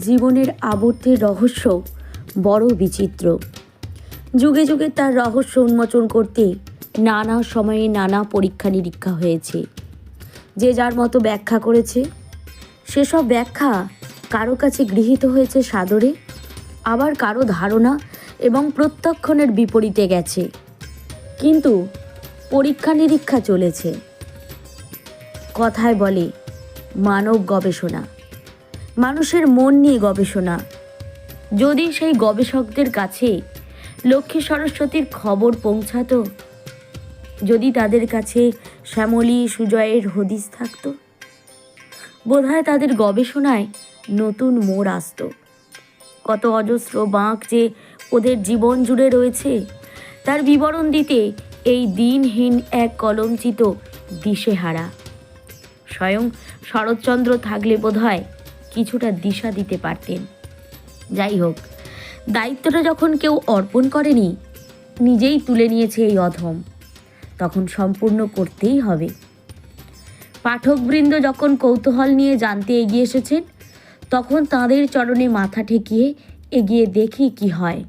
জীবনের আবর্তের রহস্য বড় বিচিত্র। যুগে যুগে তার রহস্য উন্মোচন করতে নানা সময়ে নানা পরীক্ষা নিরীক্ষা হয়েছে। যে যার মতো ব্যাখ্যা করেছে সেসব ব্যাখ্যা কারও কাছে গৃহীত হয়েছে সাদরে, আবার কারও ধারণা এবং প্রত্যক্ষণের বিপরীতে গেছে। কিন্তু পরীক্ষা নিরীক্ষা চলেছে। কথায় বলে মানব গবেষণা। মানুষের মন নিয়ে গবেষণা। যদি সেই গবেষকদের কাছে লক্ষ্মী সরস্বতীর খবর পৌঁছাতো, যদি তাদের কাছে শ্যামলী, সুজয়ের হদিস থাকতো, বোধহয় তাদের গবেষণায় নতুন মোড় আসতো। কত অজস্র বাঁক যে ওদের জীবন জুড়ে রয়েছে, তার বিবরণ দিতে এই দিনহীন এক কলমচিত দিশেহারা। স্বয়ং শরৎচন্দ্র থাকলে বোধহয় কিছুটা দিশা দিতে পারতেন। যাই হোক, দায়িত্বটা যখন কেউ অর্পণ করেনি, নিজেই তুলে নিয়েছে এই অধম। তখন সম্পূর্ণ করতেই হবে। পাঠকবৃন্দ যখন কৌতূহল নিয়ে জানতে এগিয়ে এসেছেন, তখন তাঁদের চরণে মাথা ঠেকিয়ে এগিয়ে দেখি কি হয়।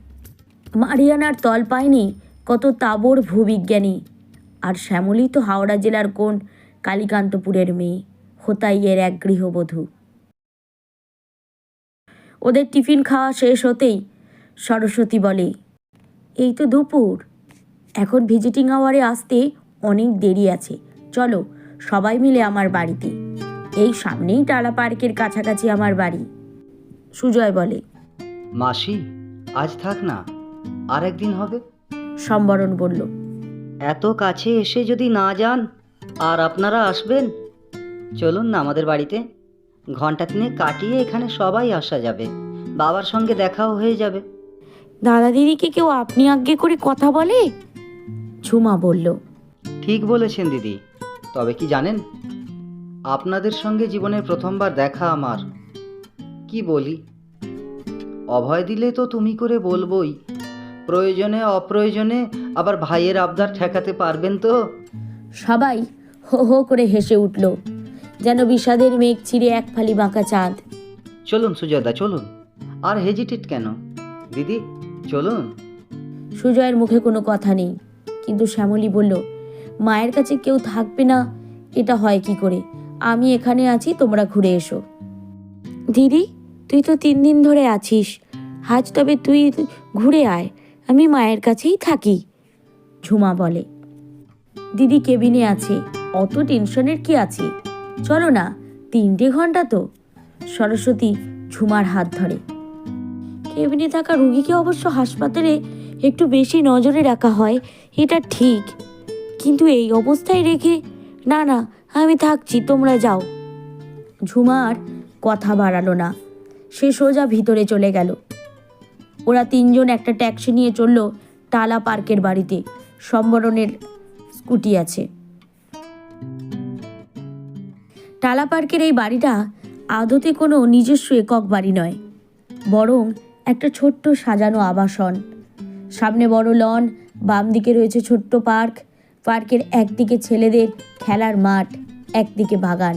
মারিয়ানার তল পায়নি কত তাবর ভূবিজ্ঞানী, আর শ্যামলী তো হাওড়া জেলার কোন কালীকান্তপুরের মেয়ে, হোতাইয়ের এক গৃহবধূ। ওদের টিফিন খাওয়া শেষ হতেই সরস্বতী বলে এই তো দুপুর। এখন ভিজিটিং আওয়ারে আসতে অনেক দেরি আছে। চলো সবাই মিলে আমার বাড়িতে। এই সামনেই টালা পার্কের কাছাকাছি আমার বাড়ি। সুজয় বলে মাসি আজ থাক না আর একদিন হবে? সম্বরণ বলল এত কাছে এসে যদি না যান আর আপনারা আসবেন চলুন না আমাদের বাড়িতে। ঘণ্টা তিনে কাটিয়ে এখানে সবাই আসা যাবে। বাবার সঙ্গে দেখাও হয়ে যাবে। দাদা দিদিকে কেউ আপনি আজ্ঞে করে কথা বলে? ঝুমা বলল ঠিক বলেছেন দিদি তবে কি জানেন? আপনাদের সঙ্গে জীবনের প্রথমবার দেখা আমার। কি বলি? অভয় দিলে তো তুমি করে বলবই। প্রয়োজনে অপ্রয়োজনে আবার ভাইয়ের আবদার ঠেকাতে পারবেন তো? সবাই হো হো করে হেসে উঠল। যেন বিষাদের মেঘ ছিঁড়ে এক ফালি বাঁকা চাঁদ। চলুন সুজয়দা চলুন। আর হেজিটেট কেন? দিদি চলুন। সুজয়ের মুখে কোনো কথা নেই কিন্তু শ্যামলী বলল মায়ের কাছে কেউ থাকবে না এটা হয় কি করে? আমি এখানে আছি তোমরা ঘুরে এসো। দিদি তুই তো তিন দিন ধরে আছিস। আজ তবে তুই ঘুরে আয় আমি মায়ের কাছেই থাকি। ঝুমা বলে দিদি কেবিনে আছে অত টেনশনের কি আছে? চলো না, তিনটে ঘণ্টা তো। সরস্বতী ঝুমার হাত ধরে। কেবিনে থাকা রুগীকে অবশ্য হাসপাতালে একটু বেশি নজরে রাখা হয়, এটা ঠিক। কিন্তু এই অবস্থায় রেখে, না না, আমি থাকছি, তোমরা যাও। ঝুমার কথা বাড়ালো না। সে সোজা ভিতরে চলে গেল। ওরা তিনজন একটা ট্যাক্সি নিয়ে চলল টালা পার্কের বাড়িতে। সম্বরণের স্কুটি আছে। টালা পার্কের এই বাড়িটা আদতে কোনো নিজস্ব একক বাড়ি নয়, বরং একটা ছোট্ট সাজানো আবাসন। সামনে বড় লন, বাম দিকে রয়েছে ছোট্ট পার্ক, পার্কের একদিকে ছেলেদের খেলার মাঠ, একদিকে বাগান।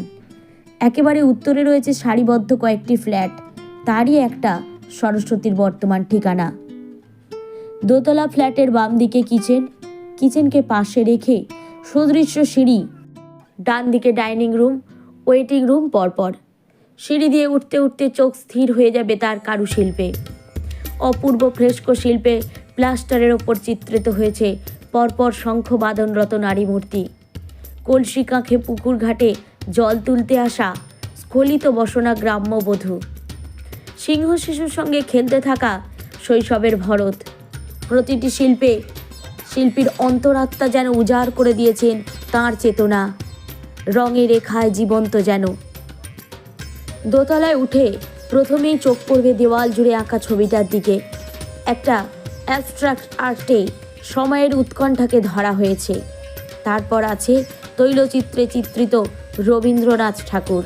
একেবারে উত্তরে রয়েছে সারিবদ্ধ কয়েকটি ফ্ল্যাট, তারই একটা সরস্বতীর বর্তমান ঠিকানা। দোতলা ফ্ল্যাটের বাম দিকে কিচেন, কিচেনকে পাশে রেখে সুদৃশ্য সিঁড়ি ডান দিকে ডাইনিং রুম ওয়েটিং রুম পরপর। সিঁড়ি দিয়ে উঠতে উঠতে চোখ স্থির হয়ে যাবে তার কারুশিল্পে। অপূর্ব ফ্রেস্কো শিল্পে প্লাস্টারের ওপর চিত্রিত হয়েছে পরপর শঙ্খবাদনরত নারী মূর্তি কলসি কাঁখে পুকুর ঘাটে জল তুলতে আসা স্খলিত বসনা গ্রাম্য বধূ। সিংহ শিশুর সঙ্গে খেলতে থাকা শৈশবের ভরত। প্রতিটি শিল্পে শিল্পীর অন্তরাত্মা যেন উজাড় করে দিয়েছেন তার চেতনা। রঙে রেখায় জীবন্ত যেন। দোতলায় উঠে প্রথমেই চোখ পড়বে দেওয়াল জুড়ে আঁকা ছবিটার দিকে। একটা অ্যাবস্ট্রাক্ট আর্টে সময়ের উৎকণ্ঠাকে ধরা হয়েছে। তারপর আছে তৈলচিত্রে চিত্রিত রবীন্দ্রনাথ ঠাকুর।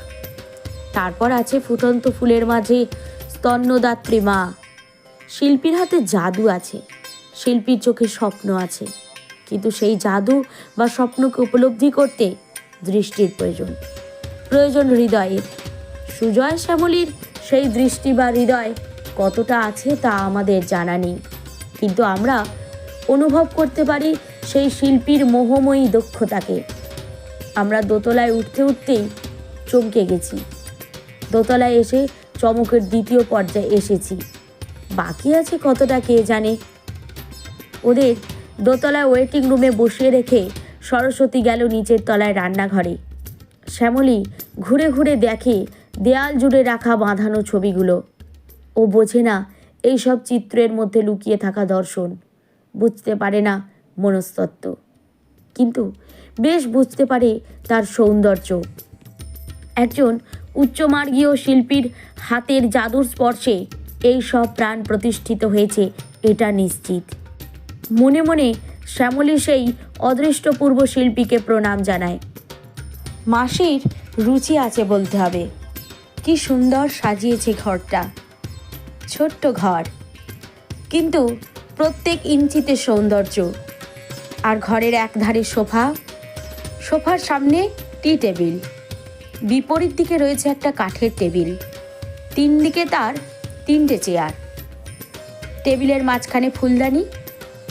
তারপর আছে ফুটন্ত ফুলের মাঝে স্তন্যদাত্রী মা। শিল্পীর হাতে জাদু আছে, শিল্পীর চোখে স্বপ্ন আছে। কিন্তু সেই জাদু বা স্বপ্নকে উপলব্ধি করতে দৃষ্টির প্রয়োজন। প্রয়োজন হৃদয়ের। সুজয় শ্যামলীর সেই দৃষ্টি বা হৃদয় কতটা আছে তা আমাদের জানা নেই। কিন্তু আমরা অনুভব করতে পারি সেই শিল্পীর মোহময়ী দক্ষতাকে। আমরা দোতলায় উঠতে উঠতেই চমকে গেছি। দোতলায় এসে চমকের দ্বিতীয় পর্যায়ে এসেছি। বাকি আছে কতটা কে জানে? ওদের দোতলায় ওয়েটিং রুমে বসিয়ে রেখে সরস্বতী গেল নিচের তলায় রান্নাঘরে। শ্যামলী ঘুরে ঘুরে দেখে দেয়াল জুড়ে রাখা বাঁধানো ছবিগুলো। ও বোঝে না এই সব চিত্রের মধ্যে লুকিয়ে থাকা দর্শন। বুঝতে পারে না মনস্তত্ত্ব। কিন্তু বেশ বুঝতে পারে তার সৌন্দর্য। একজন উচ্চমার্গীয় শিল্পীর হাতের জাদুর স্পর্শে এই সব প্রাণ প্রতিষ্ঠিত হয়েছে, এটা নিশ্চিত। মনে মনে শ্যামলী সেই অদৃষ্টপূর্ব শিল্পীকে প্রণাম জানায়। মাসির রুচি আছে বলতে হবে। কি সুন্দর সাজিয়েছে ঘরটা। ছোট্ট ঘর। কিন্তু প্রত্যেক ইঞ্চিতে সৌন্দর্য। আর ঘরের একধারে সোফা। সোফার সামনে টি টেবিল। বিপরীত দিকে রয়েছে একটা কাঠের টেবিল। তিন দিকে তার তিনটে চেয়ার। টেবিলের মাঝখানে ফুলদানি।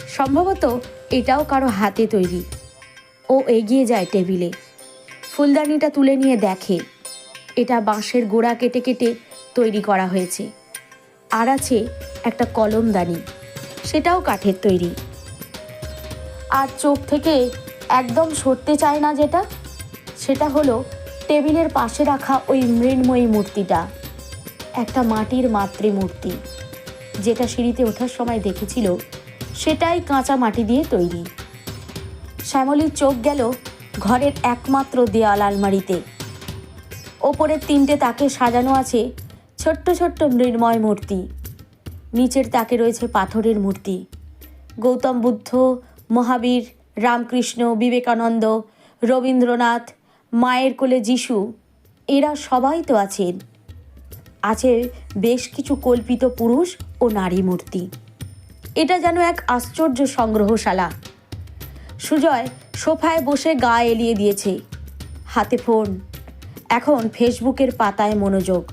সম্ভবত এটাও কারও হাতে তৈরি। ও এগিয়ে যায় টেবিলে। ফুলদানিটা তুলে নিয়ে দেখে, এটা বাঁশের গোড়া কেটে কেটে তৈরি করা হয়েছে। আর আছে একটা কলমদানি সেটাও কাঠের তৈরি। আর চোখ থেকে একদম সরতে চায় না যেটা, সেটা হলো টেবিলের পাশে রাখা ওই মৃন্ময়ী মূর্তিটা, একটা মাটির মাতৃমূর্তি, যেটা সিঁড়িতে ওঠার সময় দেখেছিল সেটাই কাঁচা মাটি দিয়ে তৈরি। শ্যামলীর চোখ গেল ঘরের একমাত্র দেয়াল আলমারিতে। ওপরের তিনটে তাকে সাজানো আছে ছোট্ট ছোট্ট মৃন্ময় মূর্তি। নিচের তাকে রয়েছে পাথরের মূর্তি। গৌতম বুদ্ধ, মহাবীর, রামকৃষ্ণ, বিবেকানন্দ, রবীন্দ্রনাথ, মায়ের কোলে যিশু, এরা সবাই তো আছেন। আছে বেশ কিছু কল্পিত পুরুষ ও নারী মূর্তি। এটা যেন এক আশ্চর্য সংগ্রহশালা। সুজয় সোফায় বসে গা এলিয়ে দিয়েছে। হাতে ফোন। এখন ফেসবুকের পাতায় মনোযোগ।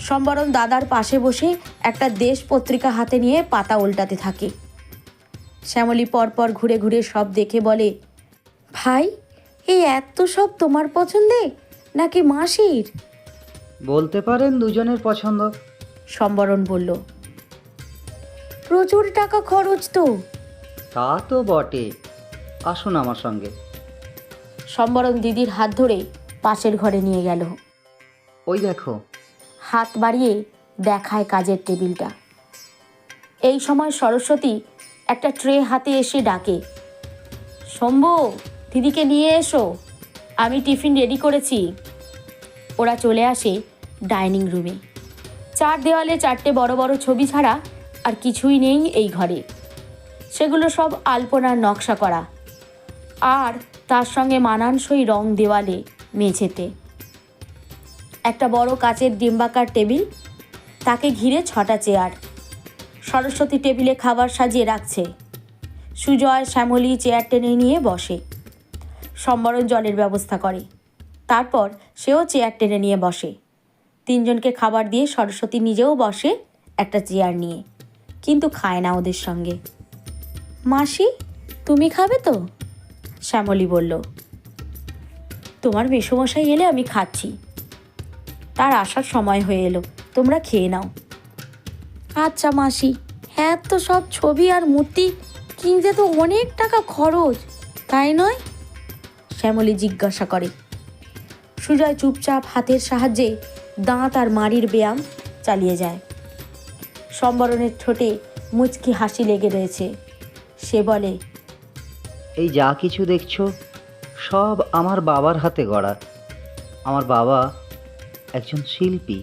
সম্বরণ দাদার পাশে বসে একটা দেশ পত্রিকা হাতে নিয়ে পাতা উল্টাতে থাকে। শ্যামলী পরপর ঘুরে ঘুরে সব দেখে বলে ভাই এই এত সব তোমার পছন্দে নাকি মাসির? বলতে পারেন দুজনের পছন্দ। সম্বরণ বলল প্রচুর টাকা খরচ তো। তা তো বটে। আসুন আমার সঙ্গে। সম্বরণ দিদির হাত ধরে পাশের ঘরে নিয়ে গেল। ওই দেখো। হাত বাড়িয়ে দেখায় কাজের টেবিলটা। এই সময় সরস্বতী একটা ট্রে হাতে এসে ডাকে। শম্ভু দিদিকে নিয়ে এসো। আমি টিফিন রেডি করেছি। ওরা চলে আসে ডাইনিং রুমে। চার দেওয়ালে চারটে বড় বড় ছবি ছাড়া আর কিছুই নেই এই ঘরে। সেগুলো সব আলপনার নকশা করা। আর তার সঙ্গে মানানসই রং দেওয়ালে মেঝেতে। একটা বড় কাচের ডিম্বাকার টেবিল, তাকে ঘিরে ছটা চেয়ার। সরস্বতী টেবিলে খাবার সাজিয়ে রাখছে। সুজয়, শ্যামলী চেয়ার টেনে নিয়ে বসে। সম্বরণ জলের ব্যবস্থা করে। তারপর সেও চেয়ার টেনে নিয়ে বসে। তিনজনকে খাবার দিয়ে সরস্বতী নিজেও বসে একটা চেয়ার নিয়ে। কিন্তু খায় না ওদের সঙ্গে। মাসি, তুমি খাবে তো? শ্যামলী বলল। তোমার মেসোমশাই এলে আমি খাচ্ছি। তার আসার সময় হয়ে এলো। তোমরা খেয়ে নাও। আচ্ছা মাসি হ্যাঁ তো সব ছবি আর মূর্তি। কিনতে তো অনেক টাকা খরচ, তাই নয়? শ্যামলী জিজ্ঞাসা করে। সুজয় চুপচাপ হাতের সাহায্যে দাঁত আর মাড়ির ব্যায়াম চালিয়ে যায়। সম্বরণের ঠোঁটে মুচকি হাসি লেগে রয়েছে। সে বলে, এই যা কিছু দেখছ, সব আমার বাবার হাতে গড়া। আমার বাবা একজন শিল্পী।